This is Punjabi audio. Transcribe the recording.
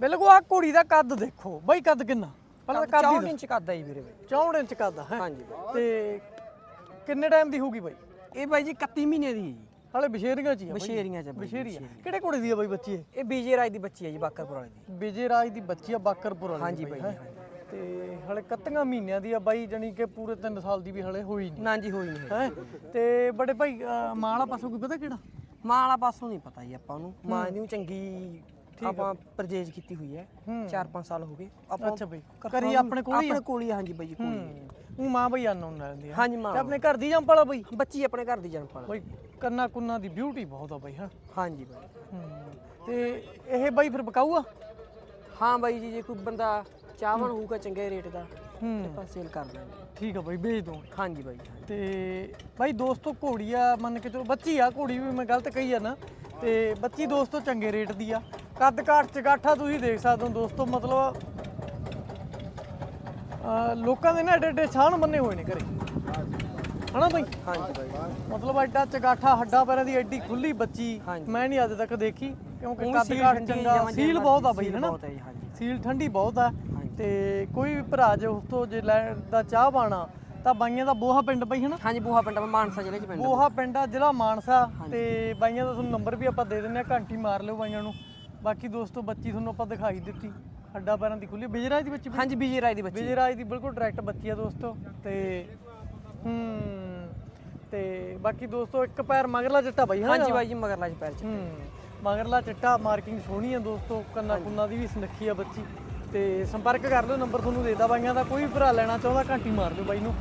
ਬਿਲਕੁਲ ਆ ਘੋੜੀ ਦਾ ਕੱਦ ਦੇਖੋ। ਬਾਈ ਕੱਦ ਕਿੰਨਾ? ਪਹਿਲਾਂ ਤਾਂ ਕੱਦ 64 ਹੀ ਇੰਚ ਕੱਦ ਜੀ ਵੀਰੇ 64 ਇੰਚ ਕੱਦ ਹੈ? ਹਾਂਜੀ ਬਾਈ। ਤੇ ਕਿੰਨੇ ਟਾਈਮ ਦੀ ਹੋਊਗੀ ਬਾਈ? ਇਹ ਬਾਈ ਜੀ 31 ਮਹੀਨੇ ਦੀ ਹੈ ਜੀ। ਹਾਲੇ ਬਸ਼ੇਰੀਆਂ ਚ ਹੀ ਆ ਬਾਈ। ਬਸ਼ੇਰੀਆਂ ਚ ਆ ਬਾਈ, ਬਸ਼ੇਰੀ ਆ ਕਿਹੜੇ ਘੋੜੇ ਦੀ ਆ ਬਾਈ ਬੱਚੀ ਇਹ? ਇਹ ਬੀਜੇ ਰਾਜ ਦੀ ਬੱਚੀ ਹੈ ਜੀ ਬਾਕਰਪੁਰ ਵਾਲੀ ਦੀ। ਵਿਜੇ ਰਾਜ ਦੀ ਬੱਚੀ ਆ ਬਾਕਰਪੁਰ ਵਾਲੀ ਹਾਂਜੀ ਬਾਈ ਹੈਂ। ਤੇ ਹਲੇ 31 ਮਹੀਨਿਆਂ ਦੀ ਆ ਬਾਈ ਜਾਨੀ ਕਿ ਪੂਰੇ 3 ਸਾਲ ਦੀ ਵੀ ਹਲੇ ਹੋਈ ਨਹੀਂ। ਨਾ ਜੀ ਹੋਈ ਨਹੀਂ ਹੈ? ਤੇ ਬੜੇ ਭਾਈ ਅਹ, ਮਾਂ ਵਾਲਾ ਪਾਸੋਂ ਕੋਈ ਪਤਾ ਕਿਹੜਾ? ਮਾਂ ਵਾਲਾ ਪਾਸੋਂ ਨਹੀਂ ਪਤਾ ਜੀ ਆਪਾਂ ਨੂੰ। ਮਾਂ ਊਂ ਚੰਗੀ ਆਪਾਂ ਪਰਜੇਜ ਕੀਤੀ ਹੋਈ ਹੈ। ਹੂੰ। 4-5 ਸਾਲ ਹੋ ਗਏ। ਆਪਾਂ ਅੱਛਾ ਬਈ ਕਰੀ ਆਪਣੇ ਕੋਲ ਹੀ ਆਪਣੇ ਕੋਲ ਹੀ ਹਾਂਜੀ ਬਾਈ ਕੋਲ ਹੀ ਹੈ। ਹੂੰ। ਉਹ ਮਾਂ ਬਈ ਅਨਨੋਨ ਰਹਿੰਦੀ ਆ। ਹਾਂਜੀ ਮਾਂ ਤੇ ਆਪਣੇ ਘਰ ਦੀ ਵਾਲਾ ਬਈ। ਬੱਚੀ ਆਪਣੇ ਘਰ ਦੀ ਪਾਲ ਬਈ ਕੰਨਾ ਕੁੰਨਾ ਦੀ ਬਿਊਟੀ ਬਹੁਤ ਆ ਬਈ ਹਾਂ। ਹਾਂਜੀ ਬਾਈ। ਹੂੰ। ਤੇ ਇਹ ਬਈ ਫਿਰ ਬਕਾਊ ਆ ਹਾਂ ਬਾਈ ਜੀ ਜੇ ਕੋਈ ਬੰਦਾ ਚਾਹਵਣ ਹੋਊਗਾ ਚੰਗੇ ਰੇਟ ਦਾ ਹੂੰ। ਆਪਾਂ ਸੇਲ ਕਰ ਦਾਂਗੇ। ਠੀਕ ਆ ਬਈ ਭੇਜ ਦੋ ਹਾਂਜੀ ਬਾਈ। ਤੇ ਬਾਈ ਦੋਸਤੋ ਘੋੜੀ ਆ ਮੰਨ ਕੇ ਚਲੋ ਬੱਚੀ ਆ ਘੋੜੀ ਵੀ ਮੈਂ ਗਲਤ ਕਹੀ ਆ ਨਾ ਤੇ ਬੱਚੀ ਦੋਸਤੋ ਚੰਗੇ ਰੇਟ ਦੀ ਆ। ਕੱਦ ਕਾਠ ਚਗਾਠਾ ਤੁਸੀਂ ਦੇਖ ਸਕਦੇ ਹੋ ਦੋਸਤੋ ਮਤਲਬ ਅਹ ਲੋਕਾਂ ਦੇ ਨਾ ਏਡੇ ਏਡੇ ਛਾਣ ਬੰਨੇ ਹੋਏ ਨੇ ਘਰੇ। ਹਨਾ ਬਾਈ? ਹਾਂਜੀ ਬਾਈ। ਮਤਲਬ ਐਡਾ ਚਗਾਠਾ ਹੱਡਾ ਪੈਰਾਂ ਦੀ ਐਡੀ ਖੁੱਲੀ ਬੱਚੀ ਹਾਂਜੀ। ਮੈਂ ਨਹੀਂ ਅੱਜ ਤੱਕ ਦੇਖੀ ਕਿਉਂਕਿ ਕੱਦ ਸੀਲ ਕਾਠ ਠੰਡੀ ਚੰਗਾ ਜਮਾਂ ਸੀਲ ਜਮਾਂ ਬਹੁਤ ਆ ਬਈ ਸੀਲ ਹਨਾ? ਬਹੁਤ ਹੈ ਜੀ, ਹਾਂਜੀ। ਸੀਲ ਠੰਡੀ ਬਹੁਤ ਆ। ਤੇ ਕੋਈ ਵੀ ਭਰਾ ਜੇ ਉਸ ਤੋਂ ਜੇ ਲੈਣ ਦਾ ਚਾਹ ਪਾਣਾ ਤਾਂ ਬਾਈਆਂ ਦਾ ਬੋਹਾ ਪਿੰਡ ਬਈ ਹਨਾ? ਹਾਂਜੀ ਬੂਹਾ ਪਿੰਡ ਮਾਨਸਾ ਜ਼ਿਲ੍ਹੇ ਚ ਪਿੰਡ ਬੋਹਾ ਪਿੰਡ ਆ ਜ਼ਿਲ੍ਹਾ ਮਾਨਸਾ। ਤੇ ਬਾਈਆਂ ਦਾ ਤੁਹਾਨੂੰ ਨੰਬਰ ਵੀ ਆਪਾਂ ਦੇ ਦਿੰਨੇ ਆ ਘੰਟੀ ਮਾਰ ਲਿਓ ਬਾਈਆਂ ਨੂੰ। ਬਾਕੀ ਦੋਸਤੋ ਬੱਚੀ ਤੁਹਾਨੂੰ ਆਪਾਂ ਦਿਖਾਈ ਦਿੱਤੀ। ਹੱਡਾ ਪੈਰਾਂ ਦੀ ਖੁੱਲੀ ਬਿਜਰਾਜ ਦੀ ਬੱਚੀ ਹਾਂਜੀ ਰਾਜ ਦੀ ਬੱਚੀ ਵਿਜੇਰਾਜ ਦੀ ਬਿਲਕੁਲ ਡਾਇਰੈਕਟ ਬੱਚੀ ਆ ਦੋਸਤੋ। ਤੇ ਹੂੰ ਤੇ ਬਾਕੀ ਦੋਸਤੋ ਇੱਕ ਪੈਰ ਮਗਰਲਾ ਚਿੱਟਾ ਬਾਈ ਹਾਂ। ਹਾਂਜੀ ਬਾਈ ਜੀ ਮਗਰਲਾ ਚ ਪੈਰ ਚ ਹੂੰ ਮਗਰਲਾ ਚਿੱਟਾ ਮਾਰਕਿੰਗ ਸੋਹਣੀ ਆ ਦੋਸਤੋ। ਕੰਨਾ ਕੁੰਨਾ ਦੀ ਵੀ ਸੁਨੱਖੀ ਆ ਬੱਚੀ ਤੇ ਸੰਪਰਕ ਕਰ ਲਿਓ ਨੰਬਰ ਤੁਹਾਨੂੰ ਦੇਦਾ ਬਾਈਆਂ ਦਾ। ਕੋਈ ਵੀ ਭਰਾ ਲੈਣਾ ਚਾਹੁੰਦਾ ਘੰਟੀ ਮਾਰ ਲਿਓ ਬਾਈ ਨੂੰ।